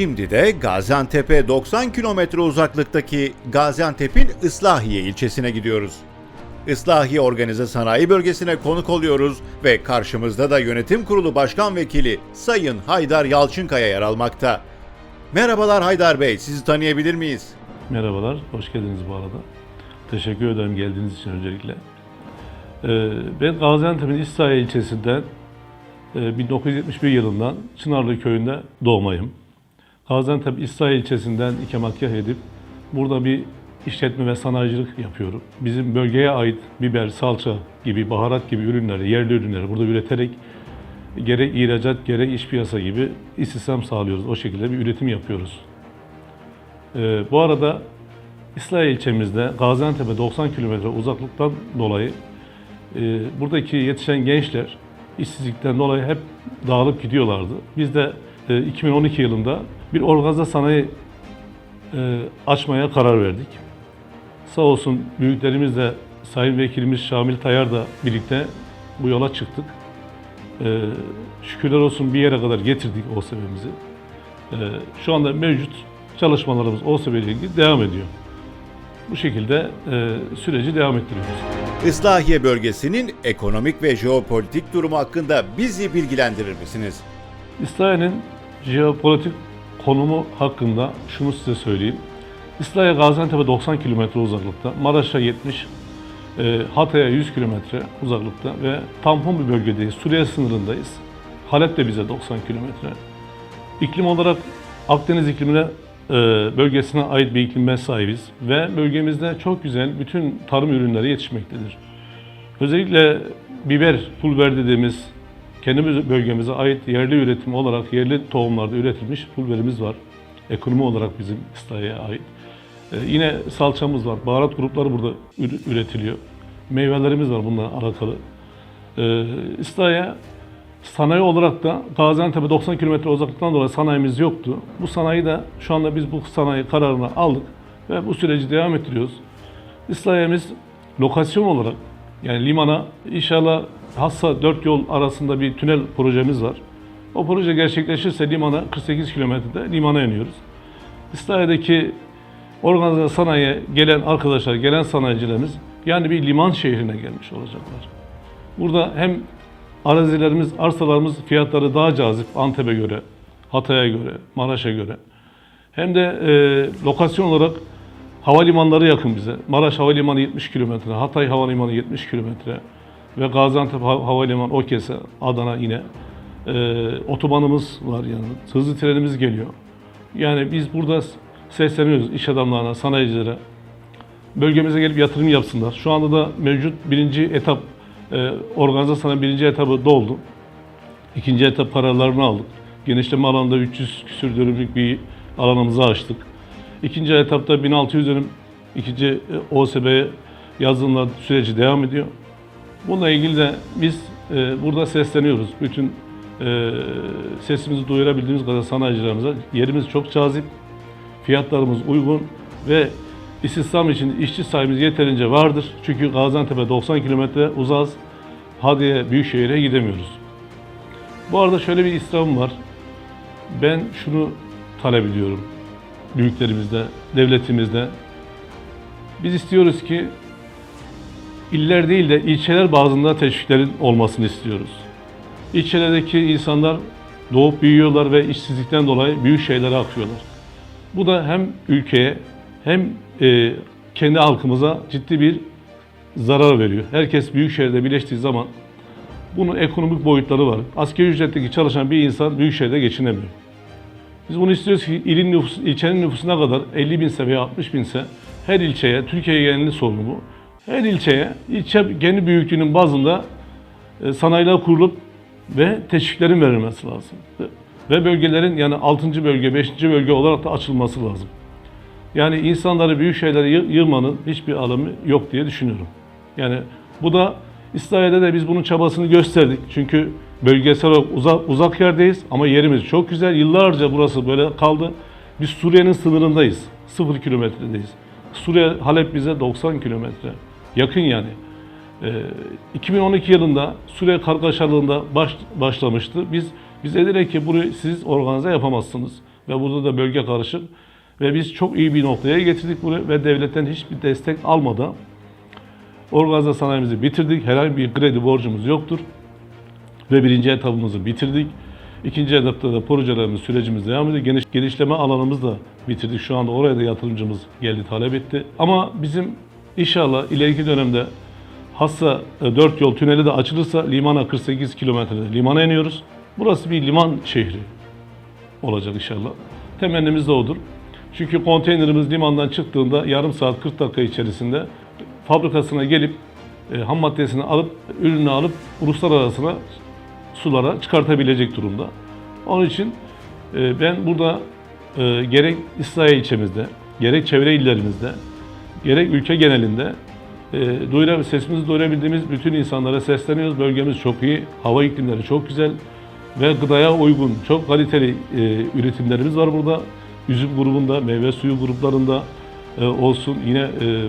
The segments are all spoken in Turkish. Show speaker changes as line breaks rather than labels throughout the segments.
Şimdi de Gaziantep'e 90 kilometre uzaklıktaki Gaziantep'in Islahiye ilçesine gidiyoruz. Islahiye Organize Sanayi Bölgesi'ne konuk oluyoruz ve karşımızda da Yönetim Kurulu Başkan Vekili Sayın Haydar Yalçınkaya yer almakta. Merhabalar Haydar Bey, sizi tanıyabilir miyiz?
Merhabalar, hoş geldiniz bu arada. Teşekkür ederim geldiğiniz için öncelikle. Ee, Ben Gaziantep'in İslahiye ilçesinden e, 1971 yılından Çınarlı köyünde doğmayım. Gaziantep İslahiye ilçesinden ikametgah edip burada bir işletme ve sanayicilik yapıyorum. Bizim bölgeye ait biber, salça gibi, baharat gibi ürünleri, yerli ürünleri burada üreterek gerek ihracat gerek iş piyasa gibi istihdam sağlıyoruz. O şekilde bir üretim yapıyoruz. Ee, bu arada İslahiye ilçemizde Gaziantep'e 90 kilometre uzaklıktan dolayı e, buradaki yetişen gençler işsizlikten dolayı hep dağılıp gidiyorlardı. Biz de 2012 yılında bir organize sanayi e, açmaya karar verdik. Sağ olsun büyüklerimizle Sayın Vekilimiz Şamil Tayar da birlikte bu yola çıktık. E, şükürler olsun bir yere kadar getirdik OSB'mizi. E, şu anda mevcut çalışmalarımız OSB ile ilgili devam ediyor. Bu şekilde e, süreci devam ettiriyoruz.
Islahiye bölgesinin ekonomik ve jeopolitik durumu hakkında bizi bilgilendirir misiniz?
İsrail'in jeopolitik konumu hakkında şunu size söyleyeyim. İsrail Gaziantep'e 90 kilometre uzaklıkta, Maraş'a 70, e, Hatay'a 100 kilometre uzaklıkta ve tampon bir bölgedeyiz. Suriye sınırındayız. Halep de bize 90 kilometre. İklim olarak Akdeniz iklimine e, bölgesine ait bir iklime sahibiz ve bölgemizde çok güzel bütün tarım ürünleri yetişmektedir. Özellikle biber, pul biber dediğimiz kendi bölgemize ait yerli üretim olarak yerli tohumlarda üretilmiş pul biberimiz var. Ekonomi olarak bizim İslahiye'ye ait. Ee, yine salçamız var. Baharat grupları burada ür- üretiliyor. Meyvelerimiz var bununla alakalı. Ee, İslahiye sanayi olarak da Gaziantep'e 90 kilometre uzaklıktan dolayı sanayimiz yoktu. Bu sanayi de şu anda biz bu sanayi kararını aldık ve bu süreci devam ettiriyoruz. İslahiye'miz lokasyon olarak yani limana inşallah Hassa 4 yol arasında bir tünel projemiz var. O proje gerçekleşirse limana 48 kilometrede limana iniyoruz. İslahiye'deki organize sanayiye gelen arkadaşlar, gelen sanayicilerimiz yani bir liman şehrine gelmiş olacaklar. Burada hem arazilerimiz, arsalarımız fiyatları daha cazip Antep'e göre, Hatay'a göre, Maraş'a göre. Hem de e, lokasyon olarak havalimanları yakın bize. Maraş Havalimanı 70 kilometre, Hatay Havalimanı 70 kilometre ve Gaziantep Hav- Havalimanı Okese, Adana yine. E, otobanımız var yani, hızlı trenimiz geliyor. Yani biz burada sesleniyoruz iş adamlarına, sanayicilere. Bölgemize gelip yatırım yapsınlar. Şu anda da mevcut birinci etap, e, organize sanayi birinci etabı doldu. İkinci etap kararlarını aldık. Genişleme alanında 300 küsür dönümlük bir alanımızı açtık. İkinci etapta 1600 dönüm ikinci e, OSB'ye yazılımlar süreci devam ediyor. Bununla ilgili de biz e, burada sesleniyoruz. Bütün e, sesimizi duyurabildiğimiz kadar sanayicilerimize yerimiz çok cazip, fiyatlarımız uygun ve istihdam için işçi sayımız yeterince vardır. Çünkü Gaziantep'e 90 kilometre uzağız. Hadiye Büyükşehir'e gidemiyoruz. Bu arada şöyle bir istemim var. Ben şunu talep ediyorum büyüklerimizde, devletimizde. Biz istiyoruz ki iller değil de ilçeler bazında teşviklerin olmasını istiyoruz. İlçelerdeki insanlar doğup büyüyorlar ve işsizlikten dolayı büyük şeylere akıyorlar. Bu da hem ülkeye hem e, kendi halkımıza ciddi bir zarar veriyor. Herkes büyük şehirde birleştiği zaman bunun ekonomik boyutları var. Asgari ücretteki çalışan bir insan büyük şehirde geçinemiyor. Biz bunu istiyoruz ki ilin nüfus, ilçenin nüfusuna kadar 50 binse veya 60 binse her ilçeye, Türkiye genelinde sorunu. Her ilçeye, ilçe kendi büyüklüğünün bazında e, sanayiler kurulup ve teşviklerin verilmesi lazım. Ve- bölgelerin yani 6. bölge, 5. bölge olarak da açılması lazım. Yani insanları büyük şeylere yı- yığmanın hiçbir alımı yok diye düşünüyorum. Yani bu da İsrail'de de biz bunun çabasını gösterdik. Çünkü bölgesel olarak uzak, uzak yerdeyiz ama yerimiz çok güzel. Yıllarca burası böyle kaldı. Biz Suriye'nin sınırındayız. Sıfır kilometredeyiz. Suriye, Halep bize 90 kilometre. Yakın yani. Ee, 2012 yılında Suriye kargaşalığında baş, başlamıştı. Biz biz dediler ki burayı siz organize yapamazsınız. ve burada da bölge karışık. Ve biz çok iyi bir noktaya getirdik bunu ve devletten hiçbir destek almadan organize sanayimizi bitirdik. Herhangi bir kredi borcumuz yoktur. Ve birinci etapımızı bitirdik. İkinci etapta da projelerimiz, sürecimiz devam ediyor. Geniş, genişleme alanımızı da bitirdik. Şu anda oraya da yatırımcımız geldi, talep etti. Ama bizim inşallah ileriki dönemde Hassa 4 yol tüneli de açılırsa limana 48 kilometrede limana iniyoruz. Burası bir liman şehri olacak inşallah. Temennimiz de odur. Çünkü konteynerimiz limandan çıktığında yarım saat 40 dakika içerisinde fabrikasına gelip e, ham maddesini alıp ürünü alıp uluslararasına sulara çıkartabilecek durumda. Onun için e, ben burada e, gerek İslahiye ilçemizde, gerek çevre illerimizde, gerek ülke genelinde e, duyura, sesimizi duyurabildiğimiz bütün insanlara sesleniyoruz. Bölgemiz çok iyi, hava iklimleri çok güzel ve gıdaya uygun, çok kaliteli e, üretimlerimiz var burada. Üzüm grubunda, meyve suyu gruplarında e, olsun, yine e,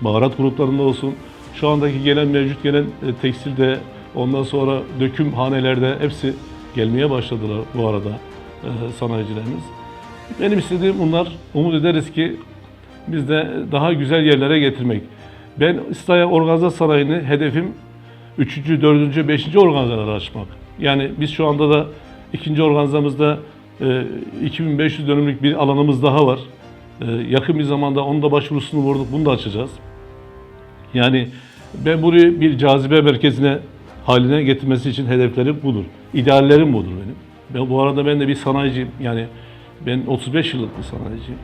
baharat gruplarında olsun. Şu andaki gelen mevcut gelen e, tekstilde, ondan sonra döküm hanelerde hepsi gelmeye başladılar bu arada e, sanayicilerimiz. Benim istediğim bunlar. Umut ederiz ki biz de daha güzel yerlere getirmek. Ben İstaya Organize Sanayi'ni hedefim 3. 4. 5. organizasyonları açmak. Yani biz şu anda da ikinci organizamızda e, 2500 dönümlük bir alanımız daha var. E, yakın bir zamanda onun da başvurusunu vurduk. Bunu da açacağız. Yani ben burayı bir cazibe merkezine haline getirmesi için hedeflerim budur. İdeallerim budur benim. Ben, bu arada ben de bir sanayiciyim. Yani ben 35 yıllık bir sanayiciyim.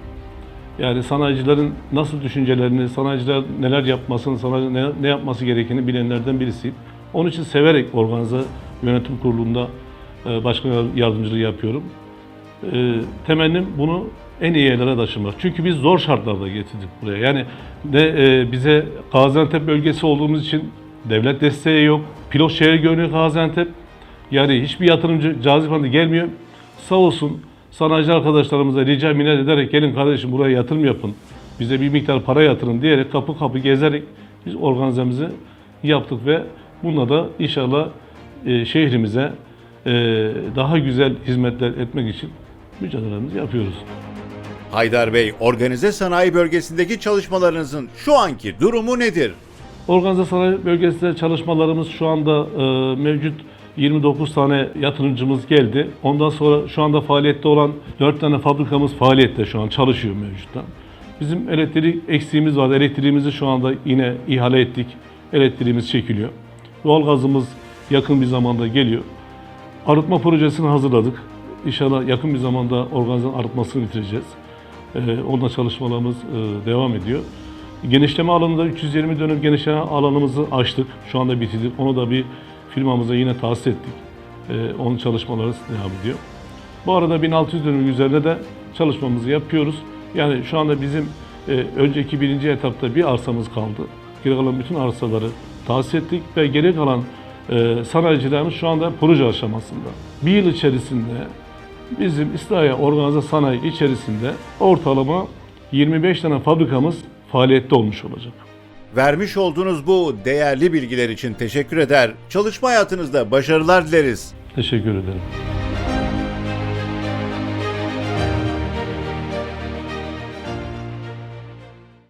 Yani sanayicilerin nasıl düşüncelerini, sanayiciler neler yapmasını, sanayi ne, ne yapması gerektiğini bilenlerden birisiyim. Onun için severek organize yönetim kurulunda e, başkan yardımcılığı yapıyorum. E, temennim bunu en iyi yerlere taşımak. Çünkü biz zor şartlarda getirdik buraya. Yani ne e, bize Gaziantep bölgesi olduğumuz için devlet desteği yok. Pilot şehir görünüyor Gaziantep. Yani hiçbir yatırımcı cazip gelmiyor. Sağ olsun sanayici arkadaşlarımıza rica minnet ederek gelin kardeşim buraya yatırım yapın. Bize bir miktar para yatırın diyerek kapı kapı gezerek biz organizemizi yaptık ve bununla da inşallah e, şehrimize e, daha güzel hizmetler etmek için mücadelemizi yapıyoruz.
Haydar Bey, organize sanayi bölgesindeki çalışmalarınızın şu anki durumu nedir?
Organize sanayi bölgesinde çalışmalarımız şu anda e, mevcut 29 tane yatırımcımız geldi. Ondan sonra şu anda faaliyette olan 4 tane fabrikamız faaliyette şu an çalışıyor mevcutta. Bizim elektrik eksiğimiz var. Elektriğimizi şu anda yine ihale ettik. Elektriğimiz çekiliyor. Doğalgazımız yakın bir zamanda geliyor. Arıtma projesini hazırladık. İnşallah yakın bir zamanda organizasyon arıtmasını bitireceğiz. Ee, onunla çalışmalarımız e, devam ediyor. Genişleme alanında 320 dönüm genişleme alanımızı açtık. Şu anda bitirdik. Onu da bir firmamıza yine tahsis ettik. Ee, onun çalışmaları devam ediyor. Bu arada 1600 dönüm üzerinde de çalışmamızı yapıyoruz. Yani şu anda bizim e, önceki birinci etapta bir arsamız kaldı. Geri kalan bütün arsaları tahsis ettik ve geri kalan e, sanayicilerimiz şu anda proje aşamasında. Bir yıl içerisinde bizim İslahiye Organize Sanayi içerisinde ortalama 25 tane fabrikamız faaliyette olmuş olacak.
Vermiş olduğunuz bu değerli bilgiler için teşekkür eder. Çalışma hayatınızda başarılar dileriz.
Teşekkür ederim.